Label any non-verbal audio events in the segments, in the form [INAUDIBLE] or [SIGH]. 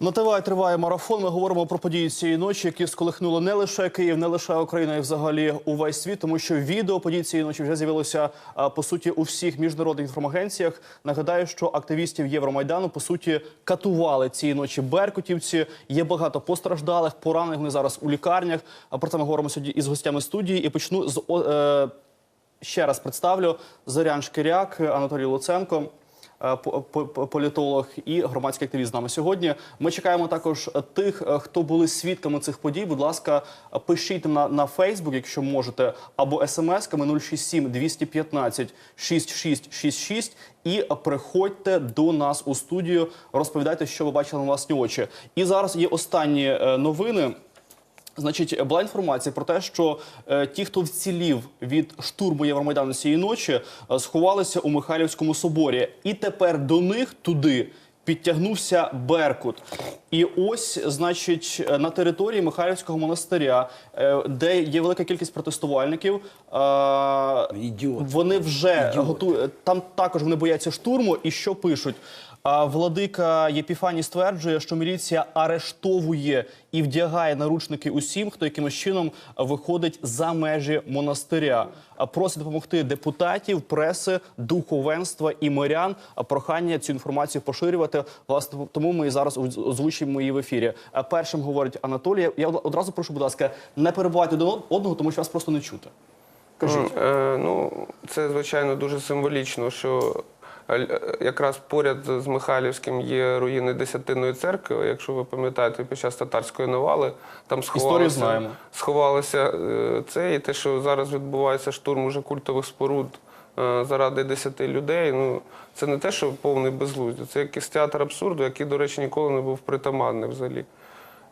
На ТВ триває марафон. Ми говоримо про події цієї ночі, які сколихнули не лише Київ, не лише Україну, і взагалі увесь світ, тому що відео подій цієї ночі вже з'явилося по суті у всіх міжнародних інформагенціях. Нагадаю, що активістів Євромайдану по суті катували цієї ночі беркутівці. Є багато постраждалих, поранених. Вони зараз у лікарнях. А про це ми говоримо сьогодні із гостями студії. І почну з е, ще раз представлю Зорян Шкіряк, Анатолій Луценко. Е, по- по- Політолог і громадський активіст з нами сьогодні. Ми чекаємо також тих, е, хто були свідками цих подій. Будь ласка, пишіть на, на Фейсбук, якщо можете, або смс-ками 067 215 6666 і приходьте до нас у студію. Розповідайте, що ви бачили на власні очі. І зараз є останні е, новини. Значить, була інформація про те, що е, ті, хто вцілів від штурму Євромайдану цієї ночі, е, сховалися у Михайлівському соборі, і тепер до них туди підтягнувся Беркут. І ось, значить, е, на території Михайлівського монастиря, е, де є велика кількість протестувальників, е, Ідіот. вони вже готують там. Також вони бояться штурму. І що пишуть? Владика Єпіфаній стверджує, що міліція арештовує і вдягає наручники усім, хто якимось чином виходить за межі монастиря. Просить допомогти депутатів, преси, духовенства і мирян. Прохання цю інформацію поширювати. Власне, тому ми зараз оз- озвучуємо її в ефірі. Першим говорить Анатолій. Я одразу прошу, будь ласка, не перебувати один одного, тому що вас просто не чути. Кажіть. Ну, е, ну, це звичайно дуже символічно, що якраз поряд з Михайлівським є руїни Десятинної церкви. Якщо ви пам'ятаєте, під час татарської навали там сховалося, знаємо. сховалося е, це, і те, що зараз відбувається штурм уже культових споруд. е, Заради 10 людей, ну це не те, що повний безглуздя, це якийсь театр абсурду, який, до речі, ніколи не був притаманний взагалі.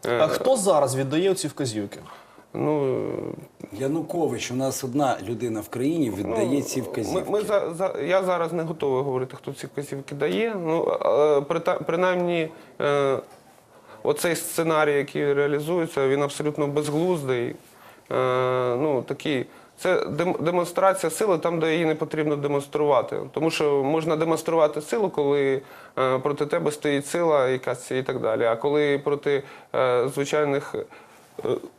Е, А хто зараз віддає ці вказівки? Ну, Янукович, у нас одна людина в країні віддає ці вказівки. Ми, ми за, за, я зараз не готовий говорити, хто ці вказівки дає. Ну, прита- принаймні, е, оцей сценарій, який реалізується, він абсолютно безглуздий. Е, ну, такий, це демонстрація сили там, де її не потрібно демонструвати. Тому що можна демонструвати силу, коли е, проти тебе стоїть сила якась і так далі. А коли проти е, звичайних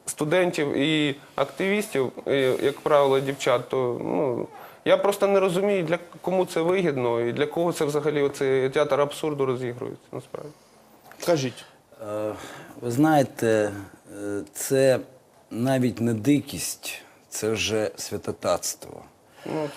студентів і активістів, і, як правило, дівчат, то ну, я просто не розумію, для кому це вигідно і для кого це взагалі оцей театр абсурду розігрується насправді. Кажіть. Е, Ви знаєте, е, це навіть не дикість, це вже святотатство. Ну,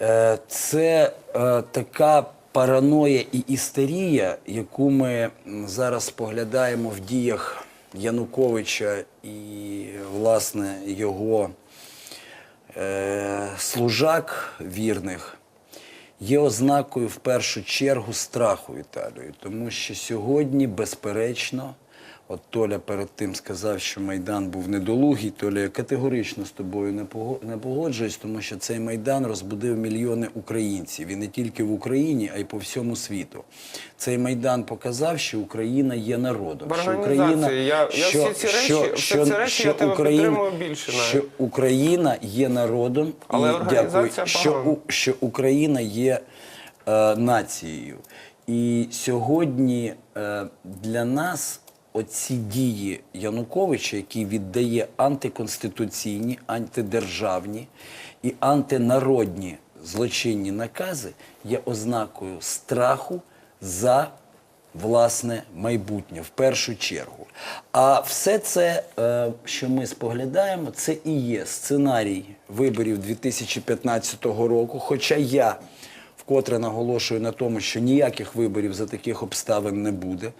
Е, Це е, така параноя і істерія, яку ми зараз споглядаємо в діях Януковича і, власне, його е, служак вірних, є ознакою в першу чергу страху Віталію. Тому що сьогодні, безперечно, от Толя перед тим сказав, що Майдан був недолугий. Толя, я категорично з тобою не пого- погоджуюсь, тому що цей Майдан розбудив мільйони українців. І не тільки в Україні, а й по всьому світу. Цей Майдан показав, що Україна є народом. Що організації. Я- я всі ці речі- всі ці речі я тебе підтримую більше навіть. що Україна є народом, Але і організація дякую, що, що Україна є е, нацією. І сьогодні е, для нас оці дії Януковича, який віддає антиконституційні, антидержавні і антинародні злочинні накази, є ознакою страху за власне майбутнє в першу чергу. А все це, е, що ми споглядаємо, це і є сценарій виборів 2015 року. Хоча я вкотре наголошую на тому, що ніяких виборів за таких обставин не буде.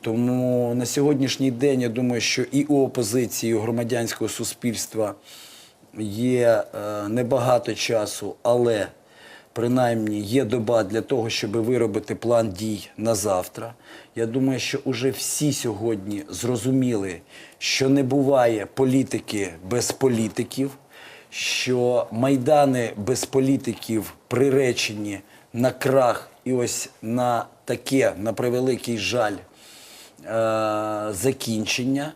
Тому на сьогоднішній день я думаю, що і у опозиції, і у громадянського суспільства є е, небагато часу, але принаймні є доба для того, щоб виробити план дій на завтра. Я думаю, що уже всі сьогодні зрозуміли, що не буває політики без політиків, що майдани без політиків приречені на крах і ось на таке, на превеликий жаль, закінчення.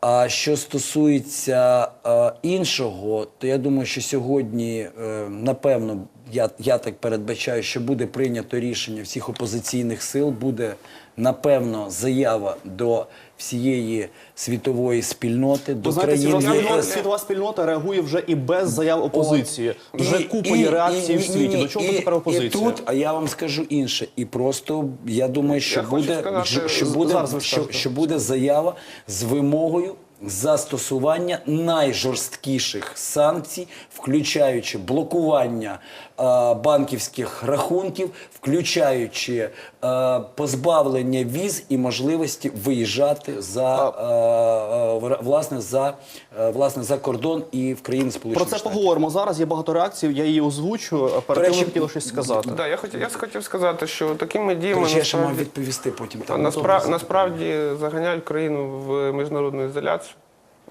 А що стосується е, іншого, то я думаю, що сьогодні, е, напевно, я, я так передбачаю, що буде прийнято рішення всіх опозиційних сил, буде напевно заява до всієї світової спільноти, до країни знаєте, країн світова спільнота, ЄС. світова спільнота реагує вже і без заяв опозиції. Вже купа є реакцій в світі. До чого і- тепер опозиція? І тут, а я вам скажу інше. І просто я думаю, що Я хочу буде, сказати, що, що буде, зараз ви що, скажете. що буде заява з вимогою. Застосування найжорсткіших санкцій, включаючи блокування е, банківських рахунків, включаючи е, позбавлення віз і можливості виїжджати за е, е, власне за е, власне за кордон і в країни Про це Штатів. поговоримо зараз. Є багато реакцій. Я її озвучу. Перед тим речі, ви хотіли щось сказати. Да, я хотів, я хотів сказати, що такими діями Короче, я ще мав насправді, відповісти потім. а Там. наспра- насправді заганяють країну в міжнародну ізоляцію.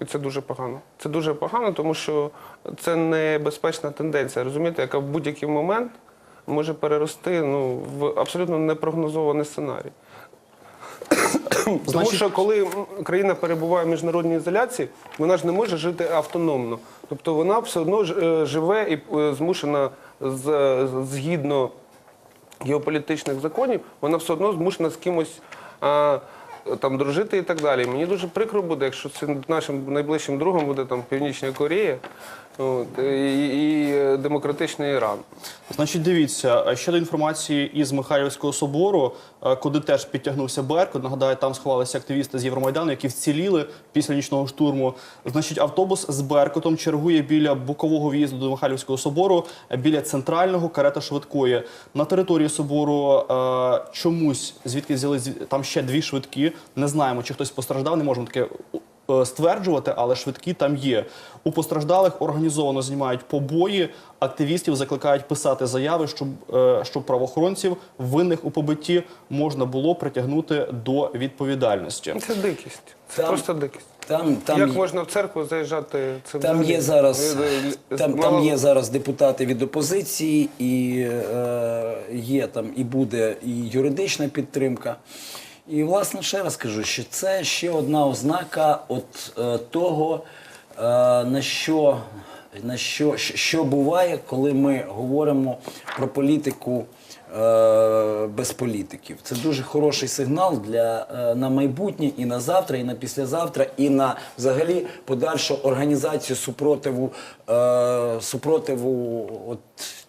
І це дуже погано. Це дуже погано, тому що це небезпечна тенденція, розумієте, яка в будь-який момент може перерости ну, в абсолютно непрогнозований сценарій. Тому що коли країна перебуває в міжнародній ізоляції, вона ж не може жити автономно. Тобто вона все одно е, живе і е, змушена згідно геополітичних законів, вона все одно змушена з кимось там дружити і так далі. Мені дуже прикро буде, якщо це нашим найближчим другом буде там Північна Корея от, і, і е, демократичний Іран. Значить, дивіться а щодо інформації із Михайлівського собору, е, куди теж підтягнувся Беркут. Нагадаю, там сховалися активісти з Євромайдану, які вціліли після нічного штурму. Значить, автобус з Беркутом чергує біля бокового в'їзду до Михайлівського собору, е, біля центрального карета швидкої. На території собору е, чомусь звідки взяли там ще дві швидкі. Не знаємо, чи хтось постраждав. Не можемо таке е, стверджувати, але швидкі там є. У постраждалих організовано знімають побої. Активістів закликають писати заяви, щоб, е, щоб правоохоронців винних у побитті можна було притягнути до відповідальності. Це дикість. Це Там- просто дикість. Там, там, Як можна в церкву заїжджати? Це там є зараз, Е, е, там, мало- там є зараз депутати від опозиції, і е, є там і буде і юридична підтримка. І, власне, ще раз кажу, що це ще одна ознака от е, того, е, на що, на що, що буває, коли ми говоримо про політику е, без політиків. Це дуже хороший сигнал для е, на майбутнє і на завтра, і на післязавтра, і на взагалі подальшу організацію супротиву, е, супротиву от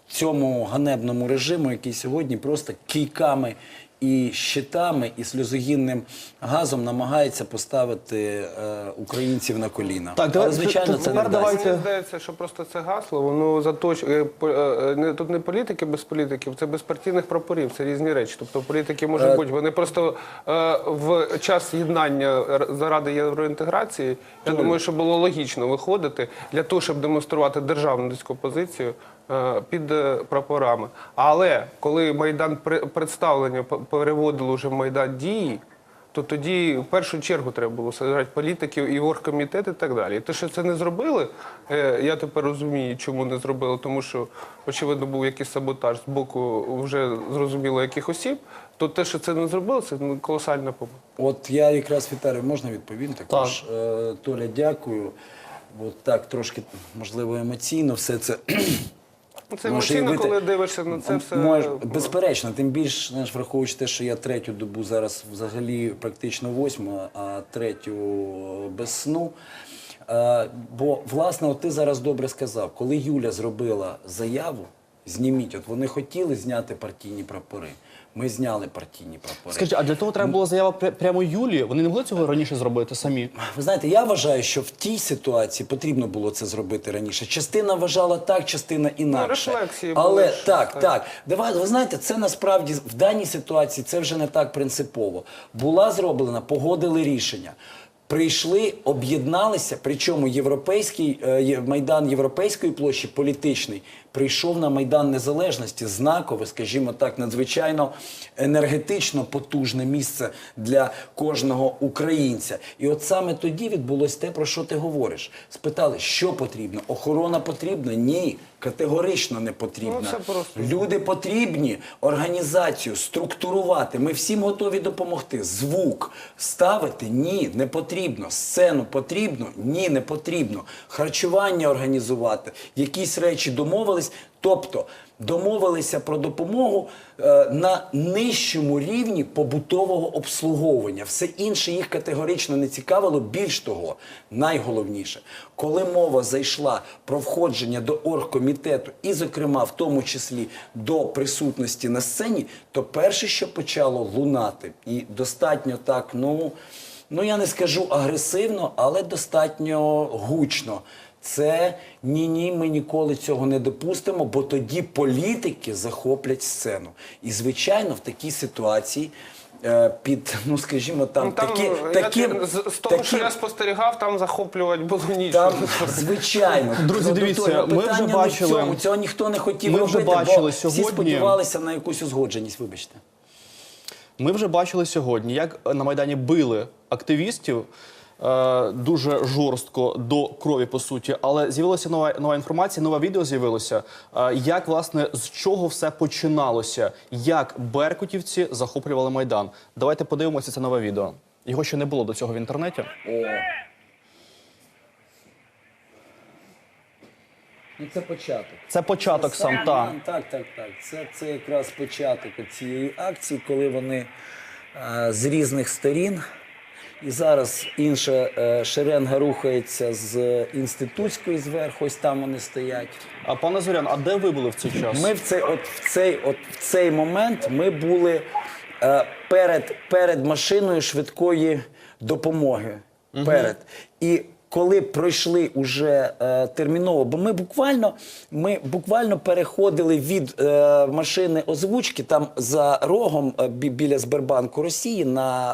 цьому ганебному режиму, який сьогодні просто кійками. І щитами, і сльозогінним газом намагається поставити е, українців на коліна. Так, давай- Але звичайно, це не тепер давайте- Мені здається, що просто це гасло, воно заточує. по- е, не- Тут не політики без політиків, це без партійних прапорів, це різні речі. Тобто політики можуть Е, бути. Вони просто е, в час єднання р- заради євроінтеграції, я думаю, що було логічно виходити для того, щоб демонструвати державницьку позицію. Е, Під е, прапорами. Але коли Майдан представлення переводили вже в Майдан дії, то тоді в першу чергу треба було саджати політиків і оргкомітет і так далі. І те, що це не зробили, е, я тепер розумію, чому не зробили, тому що, очевидно, був якийсь саботаж з боку вже зрозуміло яких осіб, то те, що це не зробили, це колосальна помилка. От я якраз Віталій, можна відповім також. Толя, дякую. От так трошки, можливо, емоційно все це. Ну, Це емоційно, коли дивишся на це все. Може, безперечно, тим більше, знаєш, враховуючи те, що я третю добу зараз взагалі практично восьму, а третю без сну. Е, бо, власне, от ти зараз добре сказав, коли Юля зробила заяву, зніміть, от вони хотіли зняти партійні прапори. Ми зняли партійні прапори. Скажіть, а для того треба була заява пря- прямо Юлії? Вони не могли цього раніше зробити самі? Ви знаєте, я вважаю, що в тій ситуації потрібно було це зробити раніше. Частина вважала так, частина інакше. Ну, рефлексії були Але ж, так, так. так. Давай, ви знаєте, це насправді в даній ситуації це вже не так принципово. Була зроблена, погодили рішення. Прийшли, об'єдналися, причому європейський е, є- майдан Європейської площі політичний прийшов на майдан незалежності, знакове, скажімо так, надзвичайно енергетично потужне місце для кожного українця. І от саме тоді відбулось те, про що ти говориш. Спитали, що потрібно? Охорона потрібна? Ні, категорично не потрібна. Ну, це просто- Люди потрібні організацію структурувати. Ми всім готові допомогти. Звук ставити ні, не потрібно. Сцену потрібно? Ні, не потрібно. Харчування організувати, якісь речі домовились. Тобто домовилися про допомогу е, на нижчому рівні побутового обслуговування. Все інше їх категорично не цікавило. Більш того, найголовніше, коли мова зайшла про входження до оргкомітету, і, зокрема, в тому числі до присутності на сцені, то перше, що почало лунати, і достатньо так, ну. Ну, я не скажу агресивно, але достатньо гучно. Це ні, ні, ми ніколи цього не допустимо, бо тоді політики захоплять сцену. І, звичайно, в такій ситуації е, під, ну скажімо, там, Ну, там такі, я таким, з, з того, що я спостерігав, там захоплювати було нічого. [LAUGHS] звичайно. Друзі, Ну, дивіться, ми вже питання в бачили- цьому. Цього ніхто не хотів Ми вже робити, бачили бо всі сподівалися на якусь узгодженість, вибачте. Ми вже бачили сьогодні, як на Майдані били активістів дуже жорстко до крові, по суті. Але з'явилася нова, нова інформація, нове відео з'явилося. Е, як, власне, з чого все починалося? Як беркутівці захоплювали Майдан? Давайте подивимося це нове відео. Його ще не було до цього в інтернеті. Ну, це початок. Це початок сам, та. Так, так, так. Це, це якраз початок цієї акції, коли вони е, з різних сторін. І зараз інша е, шеренга рухається з інститутської зверху, ось там вони стоять. А пане Зорян, а де ви були в цей час? Ми в цей, от в цей, от в цей момент ми були е, перед, перед машиною швидкої допомоги. Перед. І коли пройшли уже е, терміново, бо ми буквально, ми буквально переходили від е, машини озвучки там за рогом е, бі- біля Сбербанку Росії на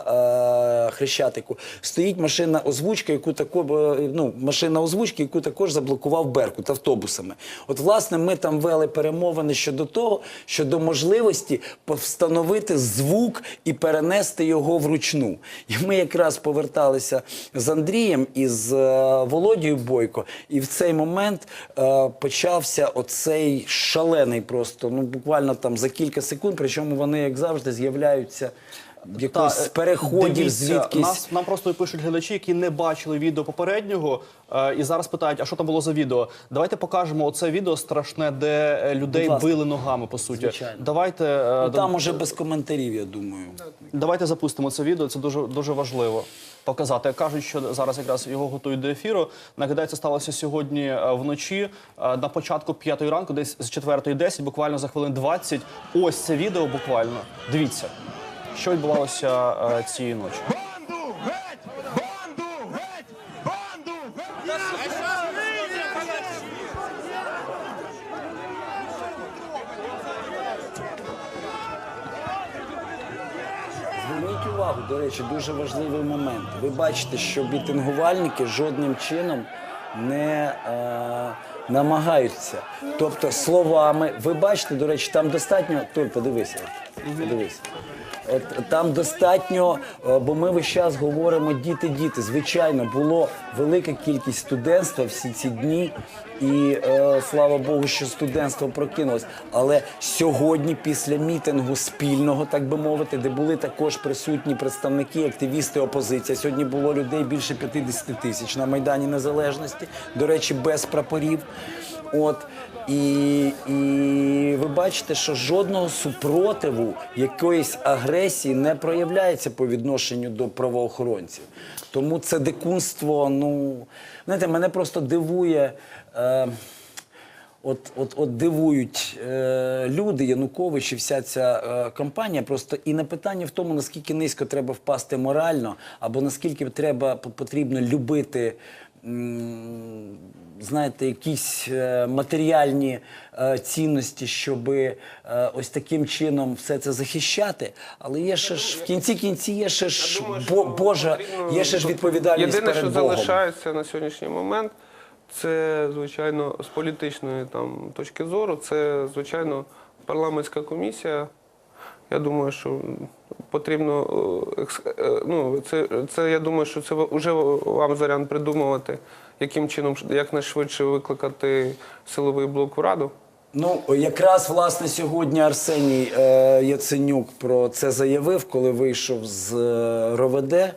е, Хрещатику стоїть машина озвучка, яку тако, е, ну, машина озвучки, яку також заблокував Беркут автобусами. От, власне, ми там вели перемовини щодо того, щодо можливості встановити звук і перенести його вручну. І ми якраз поверталися з Андрієм і з е, Володією Бойко, і в цей момент е, почався оцей шалений просто, ну буквально там за кілька секунд, причому вони, як завжди, з'являються якось з е, переходів, дивіться, звідкись. Нас, нам просто пишуть глядачі, які не бачили відео попереднього, е, і зараз питають, а що там було за відео? Давайте покажемо оце відео страшне, де е, людей били ногами, по суті. Звичайно. Давайте, е, Ну, там уже без коментарів, я думаю. давайте запустимо це відео, це дуже, дуже важливо показати. Кажуть, що зараз якраз його готують до ефіру. Нагадаю, це сталося сьогодні е, вночі, е, на початку п'ятої ранку, десь з четвертої десять, буквально за хвилин 20. Ось це відео буквально. Дивіться, що відбувалося е, цієї ночі. Увагу, до речі, дуже важливий момент. Ви бачите, що бітингувальники жодним чином не е, намагаються. Тобто словами, ви бачите, до речі, там достатньо. Толь, подивися. Подивися. От там достатньо, е, бо ми весь час говоримо діти, діти. Звичайно, було велика кількість студентства всі ці дні, і е, слава Богу, що студентство прокинулось. Але сьогодні, після мітингу спільного, так би мовити, де були також присутні представники, активісти опозиції. Сьогодні було людей більше 50 тисяч на Майдані Незалежності. До речі, без прапорів. От і, і ви бачите, що жодного супротиву, якоїсь агресії не проявляється по відношенню до правоохоронців. Тому це дикунство, ну знаєте, мене просто дивує. Е, От, от, от дивують е, люди, Янукович і вся ця е, кампанія. Просто і не питання в тому, наскільки низько треба впасти морально, або наскільки треба потрібно любити. Знаєте, якісь е, матеріальні е, цінності, щоб е, ось таким чином все це захищати. Але є ще ж в кінці кінці є ще ж Я думаю, бо, Божа, є ще ж відповідальність Єдине, перед що Богом. залишається на сьогоднішній момент, це, звичайно, з політичної там, точки зору, це, звичайно, парламентська комісія. Я думаю, що потрібно. е, е, Ну, це, це я думаю, що це вже вам зарян придумувати, яким чином якнайшвидше викликати силовий блок в раду. Ну, якраз власне сьогодні Арсеній е, Яценюк про це заявив, коли вийшов з е, РОВД. Е,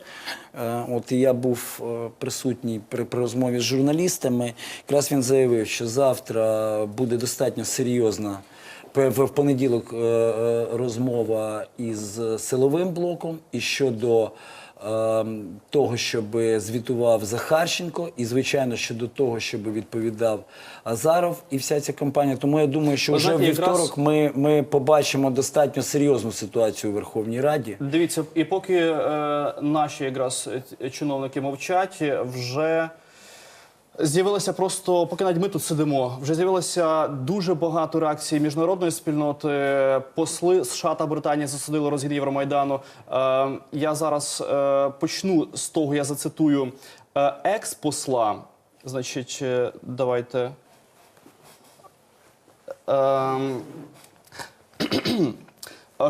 от я був е, присутній при, при розмові з журналістами. Якраз він заявив, що завтра буде достатньо серйозна В понеділок е, е, розмова із силовим блоком і щодо е, того, щоб звітував Захарченко, і звичайно щодо того, щоб відповідав Азаров і вся ця кампанія. Тому я думаю, що вже в знаєте, якраз- вівторок ми, ми побачимо достатньо серйозну ситуацію у Верховній Раді. Дивіться, і поки е, наші якраз е, чиновники мовчать, вже з'явилося просто, поки навіть ми тут сидимо, вже з'явилося дуже багато реакцій міжнародної спільноти. Посли США та Британії засудили розгін Євромайдану. Е, я зараз е, почну з того, я зацитую е, екс-посла. Значить, е, давайте. Ем,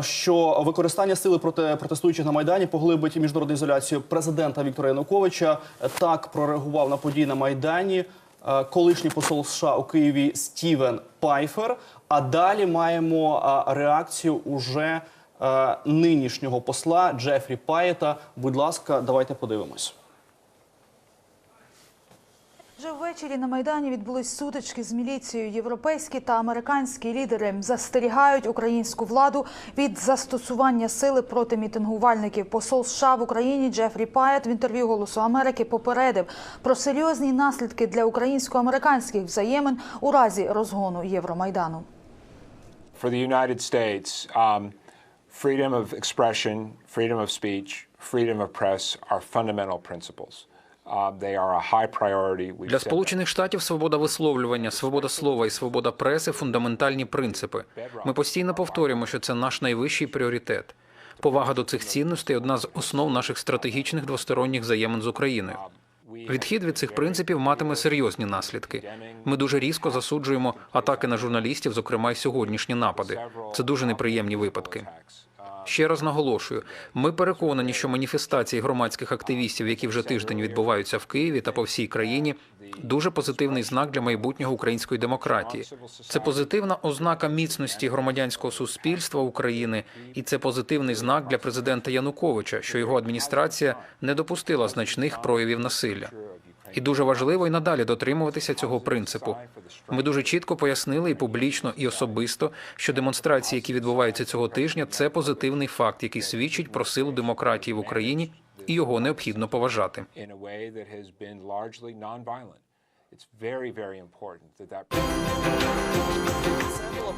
що використання сили проти протестуючих на майдані поглибить міжнародну ізоляцію президента Віктора Януковича. Так прореагував на події на майдані е, колишній посол США у Києві Стівен Пайфер. А далі маємо е, реакцію уже е, нинішнього посла Джефрі Паєта. Будь ласка, давайте подивимось. Вже ввечері на майдані відбулись сутички з міліцією. Європейські та американські лідери застерігають українську владу від застосування сили проти мітингувальників. Посол США в Україні Джефрі Паєт в інтерв'ю Голосу Америки попередив про серйозні наслідки для українсько-американських взаємин у разі розгону Євромайдану. for the United States, um, freedom of expression, freedom of speech, freedom of press are fundamental principles. Uh, Для. Сполучених Штатів свобода висловлювання, свобода слова і свобода преси фундаментальні принципи. Ми постійно повторюємо, що це наш найвищий пріоритет. Повага до цих цінностей одна з основ наших стратегічних двосторонніх взаємин з Україною. Відхід від цих принципів матиме серйозні наслідки. Ми дуже різко засуджуємо атаки на журналістів, зокрема й сьогоднішні напади. Це дуже неприємні випадки. Ще раз наголошую: ми переконані, що маніфестації громадських активістів, які вже тиждень відбуваються в Києві та по всій країні, дуже позитивний знак для майбутнього української демократії. Це позитивна ознака міцності громадянського суспільства України, і це позитивний знак для президента Януковича, що його адміністрація не допустила значних проявів насилля. І дуже важливо і надалі дотримуватися цього принципу. Ми дуже чітко пояснили і публічно, і особисто, що демонстрації, які відбуваються цього тижня, це позитивний факт, який свідчить про силу демократії в Україні, і його необхідно поважати. It's very, very important.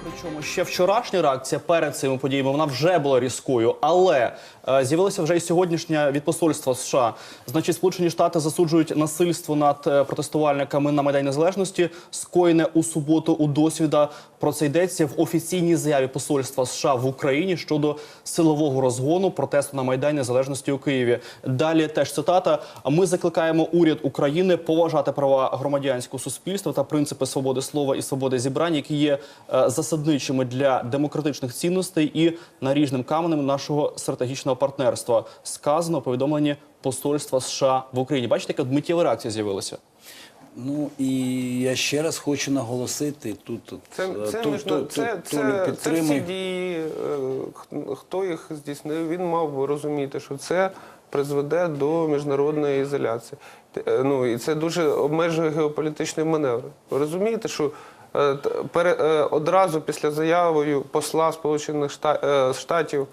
Причому ще вчорашня реакція перед цими подіями вона вже була різкою, але е, з'явилася вже і сьогоднішня від посольства США. Значить, Сполучені Штати засуджують насильство над е, протестувальниками на Майдані Незалежності, скоєне у суботу у досвіда. Про це йдеться в офіційній заяві посольства США в Україні щодо силового розгону протесту на Майдані Незалежності у Києві. Далі теж цитата: ми закликаємо уряд України поважати права громадянського суспільства та принципи свободи слова і свободи зібрань, які є е, засадничими для демократичних цінностей і наріжним каменем нашого стратегічного партнерства. Сказано у повідомленні посольства США в Україні. Бачите, яка миттєва реакція з'явилася. Ну і я ще раз хочу наголосити тут. Це, е, це, Ту- міжна- Ту- це, Ту- це, це, всі дії, е, хто їх здійснив, він мав би розуміти, що це призведе до міжнародної ізоляції. Е, Ну, і це дуже обмежує геополітичний маневр. Ви розумієте, що одразу після заявою посла Сполучених е, Штатів,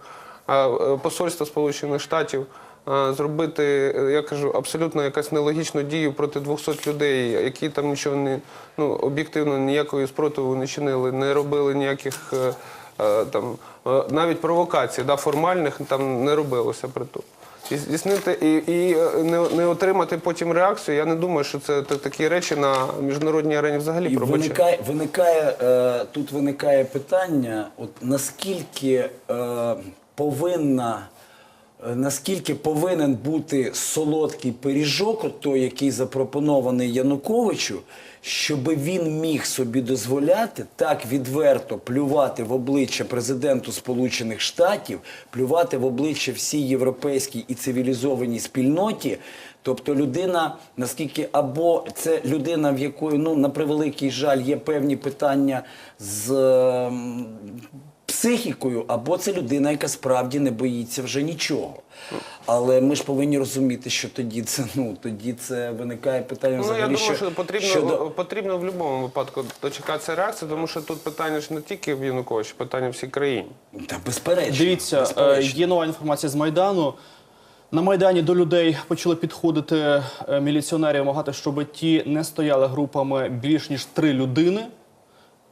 е, е, посольства Сполучених Штатів е, зробити, е, я кажу, абсолютно якась нелогічну дію проти 200 людей, які там нічого не ну об'єктивно ніякої спротиву не чинили, не робили ніяких е, е, там е, навіть провокацій, да, формальних там не робилося при тому. І здійснити і, і е, не, не отримати потім реакцію. Я не думаю, що це та- такі речі на міжнародній арені взагалі І виникає, виникає е, тут виникає питання: от наскільки е, повинна. Е, Наскільки повинен бути солодкий пиріжок, той, який запропонований Януковичу, щоб він міг собі дозволяти так відверто плювати в обличчя президенту Сполучених Штатів, плювати в обличчя всій європейській і цивілізованій спільноті, Тобто людина, наскільки або це людина, в якої ну на превеликий жаль є певні питання з ем, психікою, або це людина, яка справді не боїться вже нічого. Але ми ж повинні розуміти, що тоді це ну тоді це виникає питання Ну, я думаю, що потрібно, щодо- потрібно в будь-якому випадку дочекатися реакції, тому що тут питання ж не тільки в Януковичі, питання всій країні. Та безперечно. Дивіться, е, безперечно. є нова інформація з Майдану. На Майдані до людей почали підходити е, міліціонери, вимагати, щоб ті не стояли групами більш ніж три людини.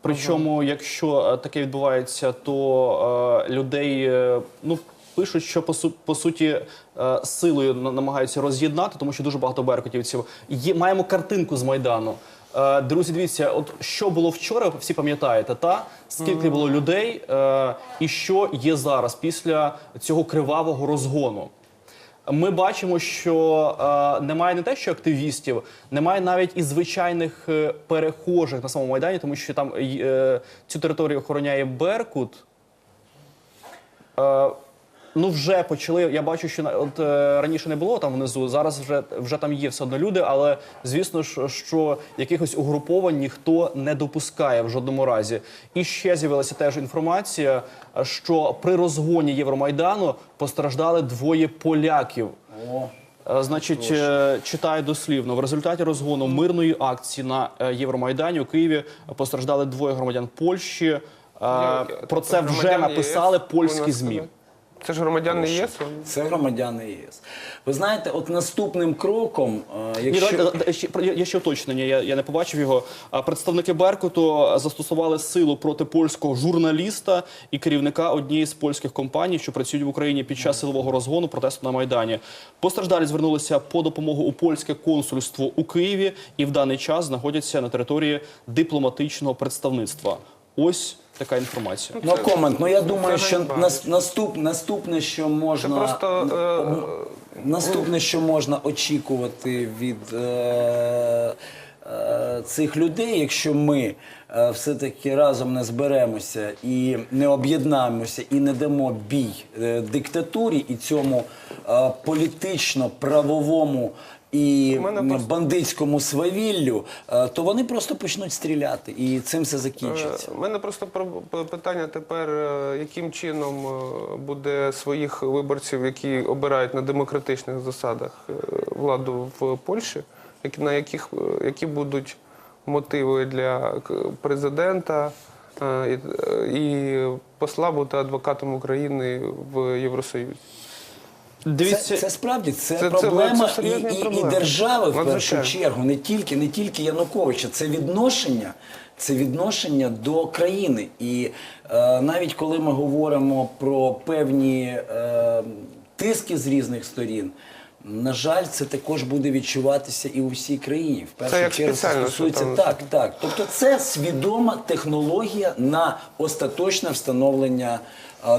Причому, якщо е, таке відбувається, то е, людей е, ну. Пишуть, що по, су- по суті е, силою намагаються роз'єднати, тому що дуже багато беркутівців. Є маємо картинку з майдану. Е, Друзі, дивіться, от що було вчора, всі пам'ятаєте, та скільки було людей, е, і що є зараз після цього кривавого розгону. Ми бачимо, що е, немає не те, що активістів, немає навіть і звичайних е, перехожих на самому майдані, тому що там е, цю територію охороняє Беркут. Е, ну, вже почали. Я бачу, що от е, раніше не було там внизу. Зараз вже, вже там є все одно люди, але звісно ж, що якихось угруповань ніхто не допускає в жодному разі. І ще з'явилася теж інформація, що при розгоні Євромайдану постраждали двоє поляків. О, Е, Значить, е, читаю дослівно. В результаті розгону мирної акції на е, Євромайдані у Києві постраждали двоє громадян Польщі. Е, Про це вже написали польські ЗМІ. Це ж громадяни ЄС? це громадяни ЄС. Ви знаєте, от наступним кроком, е, Ні, якщо давайте, да, ще, про- є ще уточнення, я, я не побачив його. А Представники Беркуту застосували силу проти польського журналіста і керівника однієї з польських компаній, що працюють в Україні під час силового розгону протесту на Майдані. Постраждалі звернулися по допомогу у польське консульство у Києві і в даний час знаходяться на території дипломатичного представництва. Ось така інформація. Ну, комент. Ну я думаю, що нас, наступ, наступне, що Це можна просто е, наступне, що можна очікувати від е, е, цих людей, якщо ми е, все-таки разом не зберемося і не об'єднаємося, і не дамо бій е, диктатурі і цьому е, політично-правовому. І просто- бандитському свавіллю, е, то вони просто почнуть стріляти, і цим все закінчиться. У мене просто про- питання тепер, е, яким чином е, буде своїх виборців, які обирають на демократичних засадах е, владу в Польщі, на яких е, які будуть мотиви для президента е, е, і посла бути адвокатом України в Євросоюзі. Дивіться, Це, це справді це, Це- це- проблема це і, серйозні і, і держави в першу чергу, не тільки, не тільки Януковича, це відношення, це відношення до країни. І е, навіть коли ми говоримо про певні е, тиски з різних сторін. На жаль, це також буде відчуватися і у всій країні. В першу як чергу це стосується там- так, так. Тобто, це свідома технологія на остаточне встановлення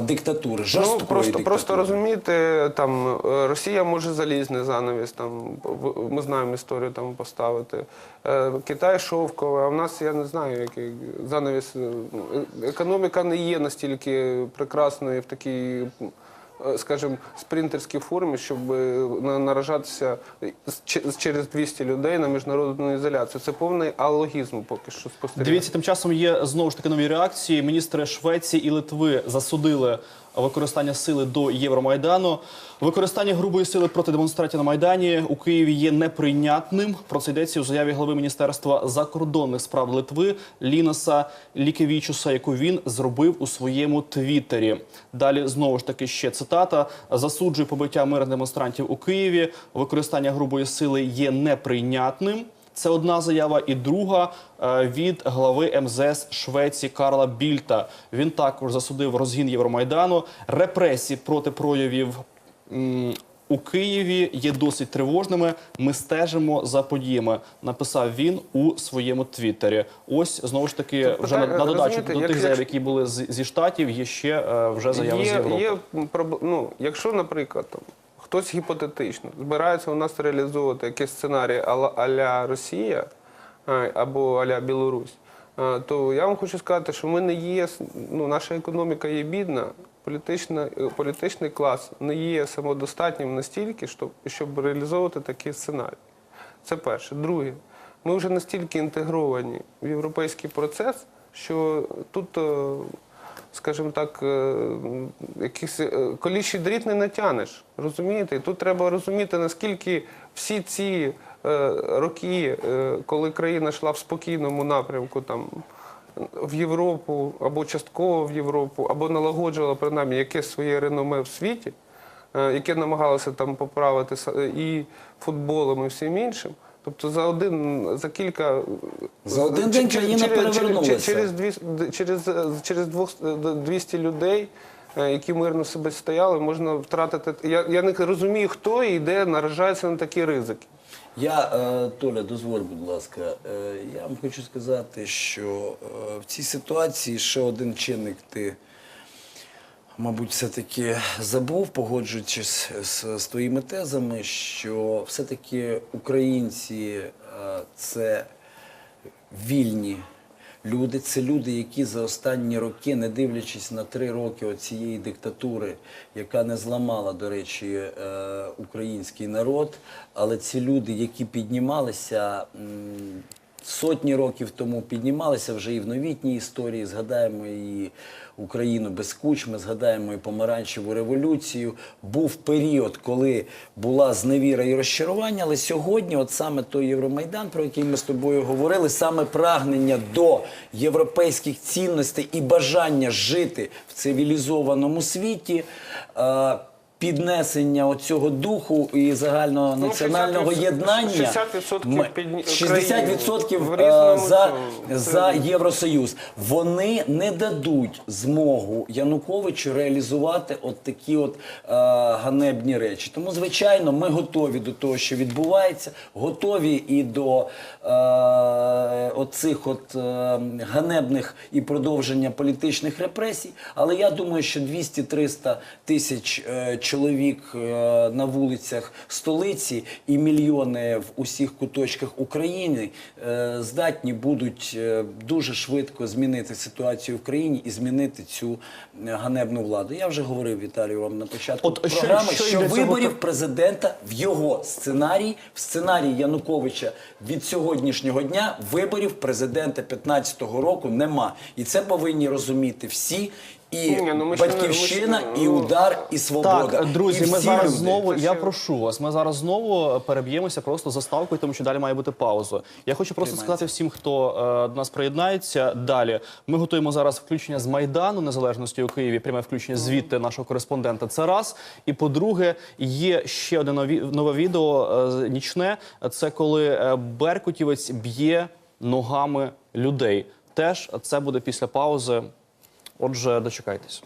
диктатури. Ну, Жорсткої просто, диктатури. просто розумієте, там е, Росія може залізний занавіс, там ми знаємо історію там поставити. Е, Китай шовковий, а в нас я не знаю, який занавіс. е, ну, Економіка не є настільки прекрасною в такій. Е, Скажімо, спринтерській формі, щоб е, на- наражатися через 200 людей на міжнародну ізоляцію. Це повний алогізм поки що спостерігається. Дивіться, тим часом є знову ж таки нові реакції. Міністри Швеції і Литви засудили використання сили до Євромайдану. Використання грубої сили проти демонстрантів на майдані у Києві є неприйнятним. Про це йдеться у заяві голови міністерства закордонних справ Литви Лінаса Лікевічуса, яку він зробив у своєму твіттері. Далі знову ж таки ще цитата: засуджує побиття мирних демонстрантів у Києві. Використання грубої сили є неприйнятним. Це одна заява, і друга е, від глави МЗС Швеції Карла Більта. Він також засудив розгін Євромайдану. Репресії проти проявів у Києві є досить тривожними. Ми стежимо за подіями. Написав він у своєму твіттері. Ось знову ж таки, Тут вже на, питання, на додачу до тих як- заяв, які були з, зі штатів, є ще е, вже заяви з Європи. Є, є ну, якщо, наприклад, хтось гіпотетично збирається у нас реалізовувати якийсь сценарій а-ля Росія або а-ля Білорусь, то я вам хочу сказати, що ми не є, ну, наша економіка є бідна, політична, е, політичний клас не є самодостатнім настільки, щоб, щоб реалізовувати такий сценарій. Це перше. Друге, ми вже настільки інтегровані в європейський процес, що тут е, скажімо так, е, якийсь е, дріт не натягнеш. Розумієте? І тут треба розуміти, наскільки всі ці е, роки, коли країна йшла в спокійному напрямку, там в Європу або частково в Європу, або налагоджувала принаймні якесь своє реноме в світі, яке намагалося там поправити і футболом, і всім іншим. Тобто за один за кілька За один день країна перевернулася. через, дві, через, через двох, 200 людей, е, які мирно себе стояли, можна втратити. Я, я не розумію, хто і де наражається на такі ризики. Я, е, Толя, дозволь, будь ласка, е, я вам хочу сказати, що в цій ситуації ще один чинник ти, мабуть, все-таки забув, погоджуючись з, з твоїми тезами, що все-таки українці е, це вільні люди. Це люди, які за останні роки, не дивлячись на три роки оцієї диктатури, яка не зламала, до речі, е, український народ, але ці люди, які піднімалися. Сотні років тому піднімалися вже і в новітній історії. Згадаємо і Україну без куч. Ми згадаємо і помаранчеву революцію. Був період, коли була зневіра і розчарування, але сьогодні, от саме той Євромайдан, про який ми з тобою говорили, саме прагнення до європейських цінностей і бажання жити в цивілізованому світі. Е, Піднесення оцього духу і загального Ну, національного 60% єднання 60% ми- підні- 60% в е, за, за Євросоюз. Вони не дадуть змогу Януковичу реалізувати от такі от е, ганебні речі. Тому, звичайно, ми готові до того, що відбувається, готові і до е, оцих от е, ганебних і продовження політичних репресій. Але я думаю, що 200-300 тисяч е, чоловік е, на вулицях столиці і мільйони в усіх куточках України е, здатні будуть е, дуже швидко змінити ситуацію в країні і змінити цю ганебну владу. Я вже говорив Віталію вам на початку От програми, що що, цього виборів пр- президента в його сценарії, в сценарії Януковича від сьогоднішнього дня виборів президента 15-го року нема. І це повинні розуміти всі. І Ні, ну ми батьківщина, ми і удар, і свобода. Так, друзі, І ми зараз люди. знову. Я прошу вас. Ми зараз знову переб'ємося просто заставкою, тому що далі має бути пауза. Я хочу просто сказати всім, хто е, до нас приєднається. Далі ми готуємо зараз включення з майдану незалежності у Києві. Пряме включення звідти нашого кореспондента. Це раз. І по-друге, є ще одне нові нове відео е, нічне. Це коли е, беркутівець б'є ногами людей. Теж це буде після паузи. Отже, дочекайтесь.